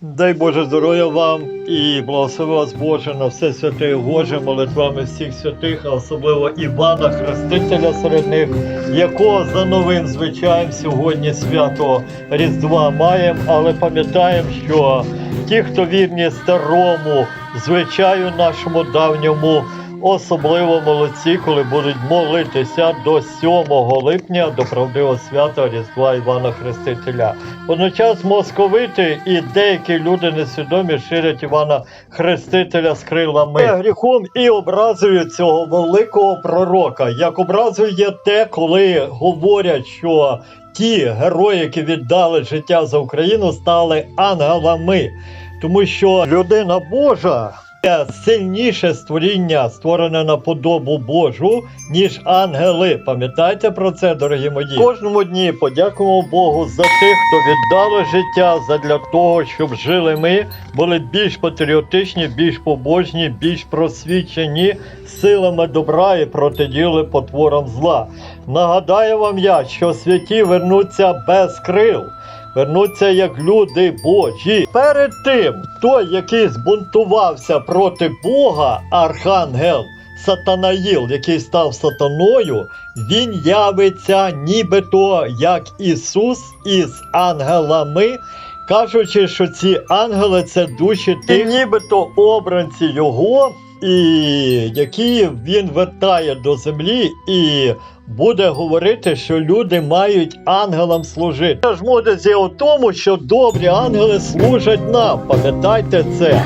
Дай Боже здоров'я вам і благослови вас Боже на все святе і Боже молитвами всіх святих, а особливо Івана Хрестителя серед них, якого за новим звичаєм сьогодні свято. Різдва маємо, але пам'ятаємо, що ті, хто вірні старому звичаю нашому давньому, особливо молодці, коли будуть молитися до 7 липня до правдивого свята Різдва Івана Хрестителя. Водночас московити і деякі люди несвідомі ширять Івана Хрестителя з крилами гріхом і образують цього великого пророка. Як образою є те, коли говорять, що ті герої, які віддали життя за Україну, стали ангелами, тому що людина Божа. Сильніше створіння, створене на подобу Божу, ніж ангели. Пам'ятайте про це, дорогі мої. Кожному дні подякуємо Богу за тих, хто віддали життя задля того, щоб жили ми, були більш патріотичні, більш побожні, більш просвічені силами добра і протиділи потворам зла. Нагадаю вам я, що святі вернуться без крил вернуться як люди Божі. Перед тим, той, який збунтувався проти Бога, архангел Сатанаїл, який став сатаною, він явиться нібито як Ісус із ангелами. Кажучи, що ці ангели це душі тих, нібито обранці його, і які він вертає до землі, і буде говорити, що люди мають ангелам служити. Ж мудрість є у тому, що добрі ангели служать нам. Пам'ятайте це.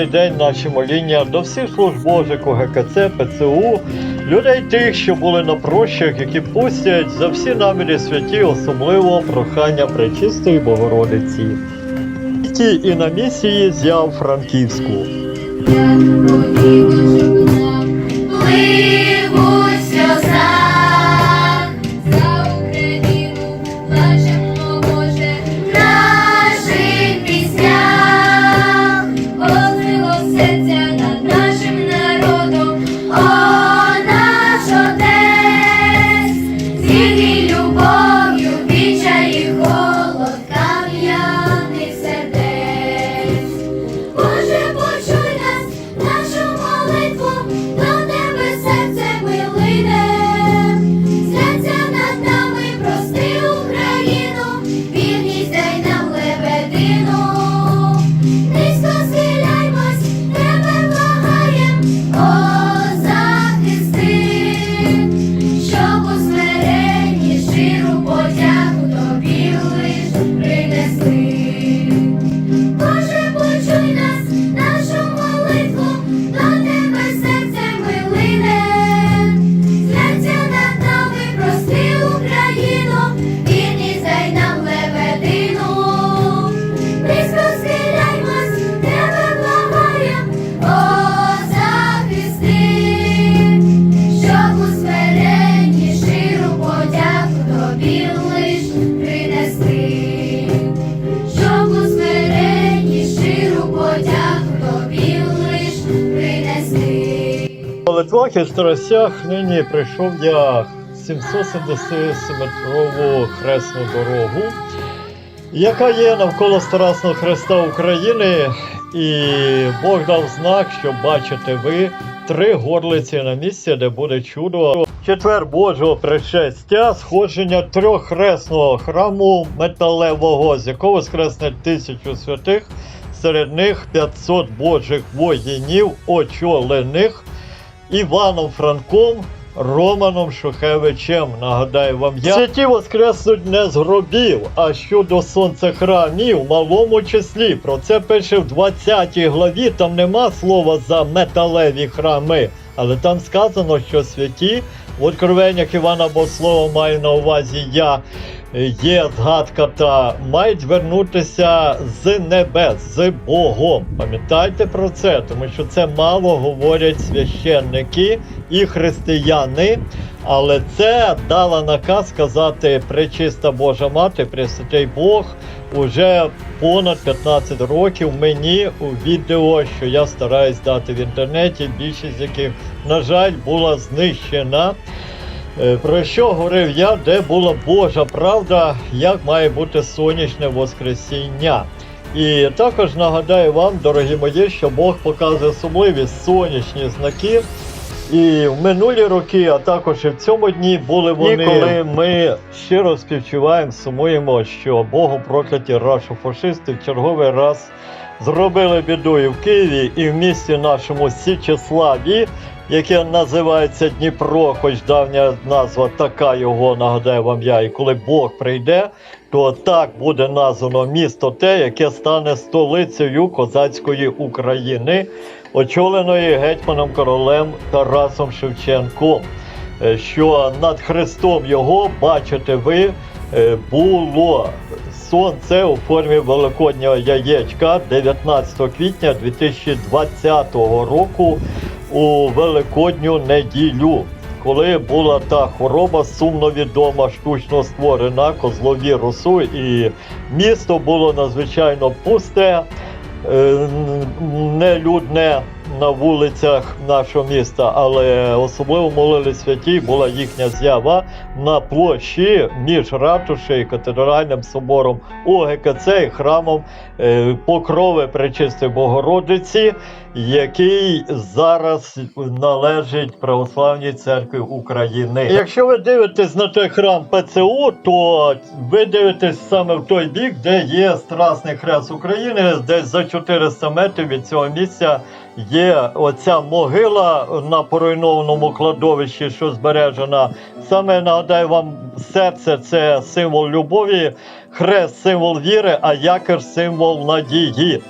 Цей день наші моління до всіх служб Божих у ГКЦ, ПЦУ, людей тих, що були на прощах, які пустять за всі наміри святі, особливо прохання Пречистої Богородиці. І на місії з'яв Франківську. Молитвах і нині прийшов я 777-метрову хресну дорогу, яка є навколо Старасного Хреста України, і Бог дав знак, що бачите ви три горлиці на місці, де буде чудо. Четвер Божого пришестя, сходження трьоххресного храму металевого, з якого скресне тисячу святих, серед них 500 божих воїнів, очолених Іваном Франком, Романом Шухевичем. Нагадаю вам, я святі воскреснуть не з гробів, а щодо сонцехрамів, в малому числі. Про це пише в 20 главі. Там нема слова за металеві храми, але там сказано, що святі в откровеннях Івана Богослова маю на увазі я. Є згадка та мають звернутися з небес, з Богом. Пам'ятайте про це, тому що це мало говорять священники і християни. Але це дала наказ сказати пречиста Божа Мати, Пресвятий Бог уже понад 15 років мені у відео, що я стараюсь дати в інтернеті, більшість яких, на жаль, була знищена. Е, Про що говорив я, де була Божа правда, як має бути сонячне Воскресіння. І також нагадаю вам, дорогі мої, що Бог показує особливі сонячні знаки. І в минулі роки, а також і в цьому дні були вони, коли ми щиро співчуваємо, сумуємо, що Богу прокляті рашофашисти в черговий раз зробили біду і в Києві, і в місті нашому Січеславі, яке називається Дніпро, хоч давня назва така його, нагадаю вам я. І коли Бог прийде, то так буде названо місто те, яке стане столицею козацької України, очоленої гетьманом королем Тарасом Шевченком. Е, Що над хрестом його бачите ви е, було сонце у формі великоднього яєчка 19 квітня 2020 року у великодню неділю. Коли була та хвороба сумно відома, штучно створена козловірусу, і місто було надзвичайно пусте, е, нелюдне на вулицях нашого міста, але особливо молили святі, була їхня з'ява на площі між ратушею і катедральним собором ОГКЦ і храмом е, Покрови Пречистої Богородиці, який зараз належить Православній церкві України. Якщо ви дивитесь на той храм ПЦУ, то ви дивитесь саме в той бік, де є Страсний Хрест України, десь за 400 метрів від цього місця є оця могила на поруйнованому кладовищі, що збережена. Саме нагадаю вам, серце це символ любові, хрест символ віри, а якір символ надії.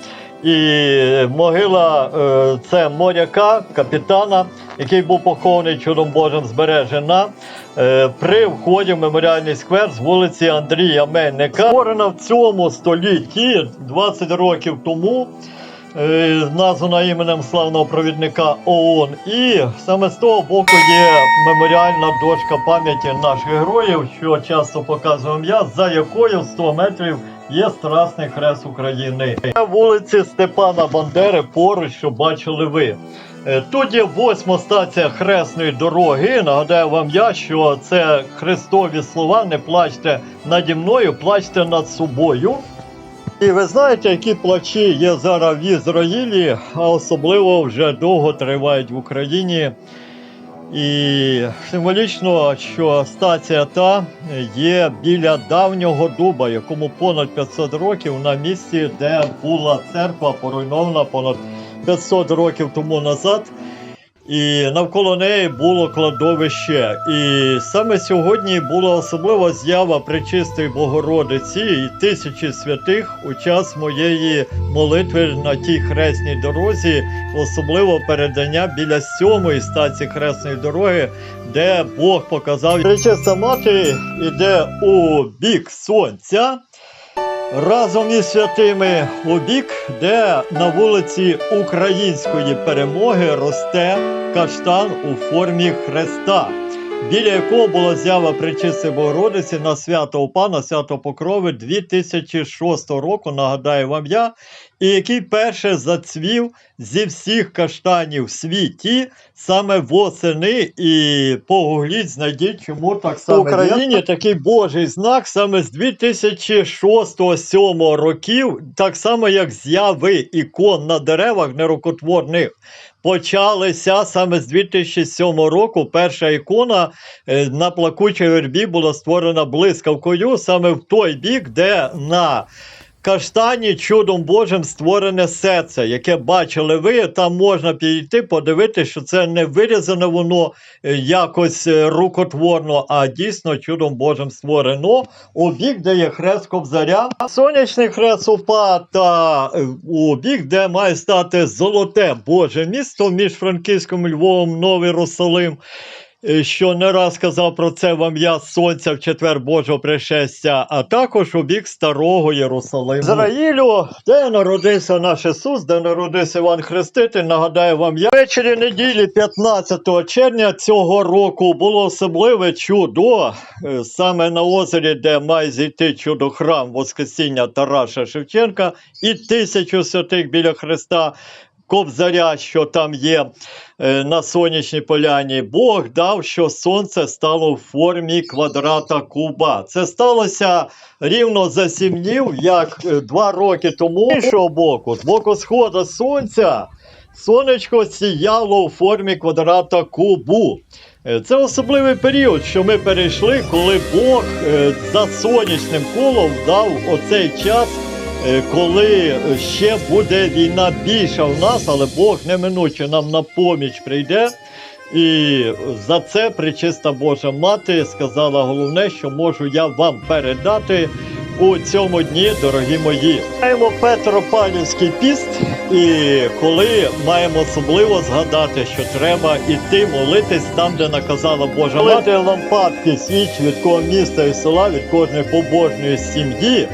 І могила е, це моряка, капітана, який був похований чудом Божим збережена. Е, при вході в меморіальний сквер з вулиці Андрія Мельника. Створена в цьому столітті 20 років тому. Е, Названа іменем славного провідника ООН. І саме з того боку є меморіальна дошка пам'яті наших героїв, що часто показуємо я, за якою 100 метрів є Страсний Хрест України. На вулиці Степана Бандери поруч, що бачили ви. Е, Тут є восьма стація хресної дороги. Нагадаю вам я, що це хрестові слова. Не плачте наді мною, плачте над собою. І ви знаєте, які плачі є зараз в Ізраїлі, а особливо вже довго тривають в Україні. І символічно, що стація та є біля давнього дуба, якому понад 500 років на місці, де була церква, поруйнована понад 500 років тому назад. І навколо неї було кладовище. І саме сьогодні була особлива з'ява Пречистої Богородиці і тисячі святих у час моєї молитви на тій хресній дорозі, особливо передання біля сьомої стації хресної дороги, де Бог показав Пречиста мати іде у бік сонця. Разом із святими у бік, де на вулиці Української перемоги росте каштан у формі хреста, біля якого була з'ява Пречистої Богородиці на свято УПА, на свято Покрови 2006 року, нагадаю вам я, і який перше зацвів зі всіх каштанів в світі саме восени. І погугліть, знайдіть, чому так само в Україні такий божий знак саме з 2006-2007 років, так само як з'яви ікон на деревах нерукотворних. Почалися саме з 2007 року. Перша ікона е, на плакучій вербі була створена блискавкою саме в той бік, де на каштані чудом Божим створене серце, яке бачили ви. Там можна підійти, подивитися, що це не вирізане воно е, якось е, рукотворно, а дійсно чудом Божим створено. У бік, де є хрест Кобзаря, сонячний хрест упа та е, у бік, де має стати золоте Боже місто між Франківськом і Львовом, Новий Єрусалим. Е, що не раз казав про це вам я сонця в четвер Божого пришестя, а також у бік старого Єрусалиму. Ізраїлю, де народився наш Ісус, де народився Іван Хреститель, нагадаю вам, я ввечері неділі 15 червня цього року було особливе чудо е, саме на озері, де має зійти чудо храм Воскресіння Тараса Шевченка і тисячу святих біля Христа. Кобзаря, що там є е, на сонячній поляні, Бог дав, що сонце стало в формі квадрата куба. Це сталося рівно за сім днів, як е, два роки тому. Іншого боку, з боку сходу сонця, сонечко сіяло у формі квадрата кубу. Е, Це особливий період, що ми перейшли, коли Бог за сонячним колом дав оцей час. Е, коли ще буде війна більша в нас, але Бог неминуче нам на поміч прийде. І за це причиста Божа Мати сказала головне, що можу я вам передати у цьому дні, дорогі мої. Маємо Петропавлівський піст, і коли маємо особливо згадати, що треба іти молитись там, де наказала Божа Мати лампадки свіч від кого міста і села, від кожної побожної сім'ї.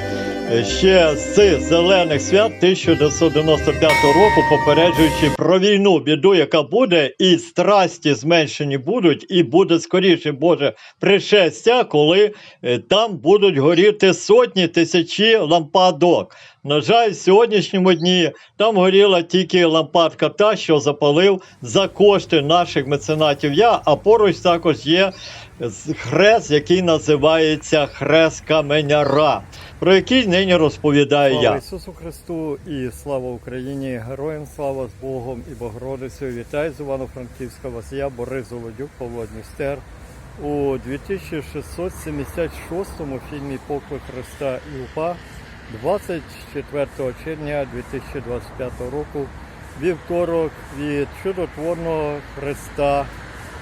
Е, ще з зелених свят 1995 року, попереджуючи про війну, біду, яка буде, і страсті зменшені будуть, і буде скоріше Боже пришестя, коли е, там будуть горіти сотні тисячі лампадок. На жаль, в сьогоднішньому дні там горіла тільки лампадка та, що запалив за кошти наших меценатів. Я, а поруч також є хрест, який називається Хрест Каменяра, про який нині розповідаю я. Ісусу Христу і слава Україні! Героям слава з Богом і Богородицею! Вітаю з Івано-Франківська вас. Я Борис Золодюк, Павло Дністер. У 2676 фільмі Поклик Христа і УПА 24 червня 2025 року вівторок від чудотворного Христа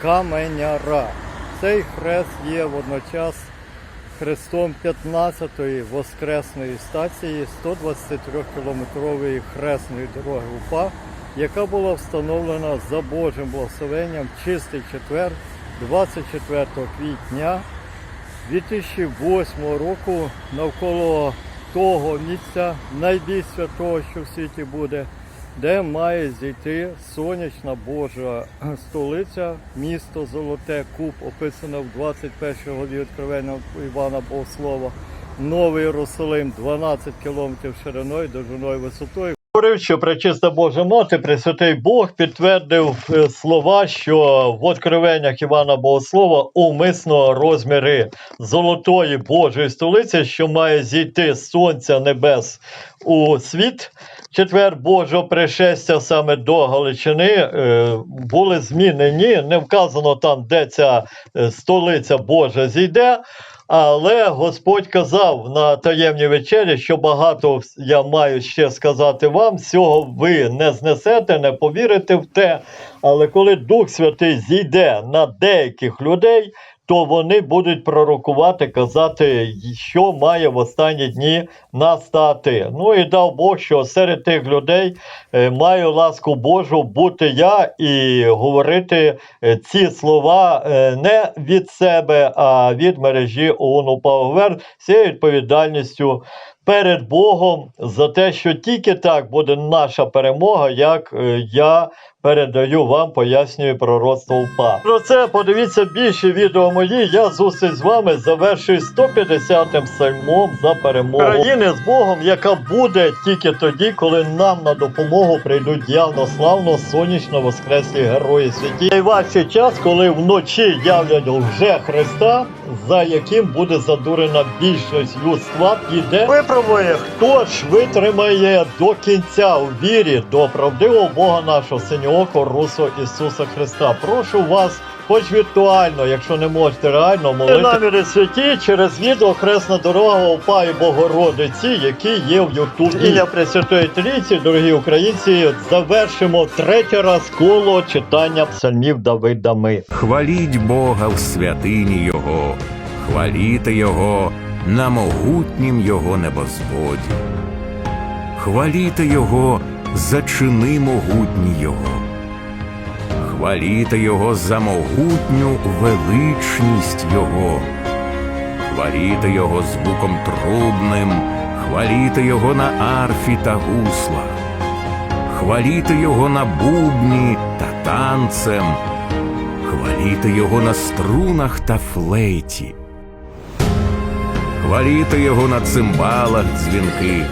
Каменяра. Цей хрест є водночас хрестом 15-ї воскресної стації 123-кілометрової хресної дороги УПА, яка була встановлена за Божим благословенням чистий четвер 24 квітня 2008 року навколо того місця найбільш святого, що в світі буде, де має зійти сонячна Божа столиця, місто Золоте Куб, описане в 21 главі Відкровення Івана Богослова, Новий Єрусалим 12 кілометрів шириною, довжиною висотою. Говорив, що пречиста Божа Мати, Пресвятий Бог підтвердив е, слова, що в откровеннях Івана Богослова умисно розміри золотої Божої столиці, що має зійти з сонця небес у світ. Четвер Божого пришестя саме до Галичини е, були змінені. Не вказано там, де ця е, столиця Божа зійде. Але Господь казав на таємній вечері, що багато я маю ще сказати вам, цього ви не знесете, не повірите в те. Але коли Дух Святий зійде на деяких людей, то вони будуть пророкувати, казати, що має в останні дні настати. Ну і дав Бог, що серед тих людей е, маю ласку Божу бути я і говорити е, ці слова е, не від себе, а від мережі ООН Павер з відповідальністю перед Богом за те, що тільки так буде наша перемога, як е, я передаю вам, пояснюю пророцтво УПА. Про це подивіться більше відео мої. Я зустріч з вами завершую 150-м псальмом за перемогу країни з Богом, яка буде тільки тоді, коли нам на допомогу прийдуть явно славно сонячно воскреслі герої святі. Найважчий час, коли вночі являть вже Христа, за яким буде задурена більшість людства, піде випробує, хто ж витримає до кінця у вірі до правдивого Бога нашого синього Русу Ісуса Христа. Прошу вас хоч віртуально, якщо не можете реально молити. Наміри святі через відео Хресна дорога Упа і Богородиці, які є в Ютубі. Ілля Пресвятої Трійці, дорогі українці, завершимо третій раз коло читання псальмів Давидами. Хваліть Бога в святині Його, хваліте Його на могутнім Його небосводі. Хваліте Його за чини могутні Його. Хваліте Його за могутню величність Його. Хваліте Його звуком трубним, хваліте Його на арфі та гуслах. Хваліте Його на бубні та танцем. Хваліте його на струнах та флейті. Хваліте його на цимбалах дзвінких,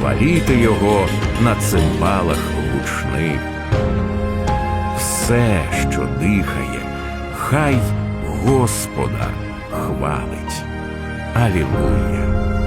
хваліте його на цимбалах гучних. Все, що дихає, хай Господа хвалить. Алілуя!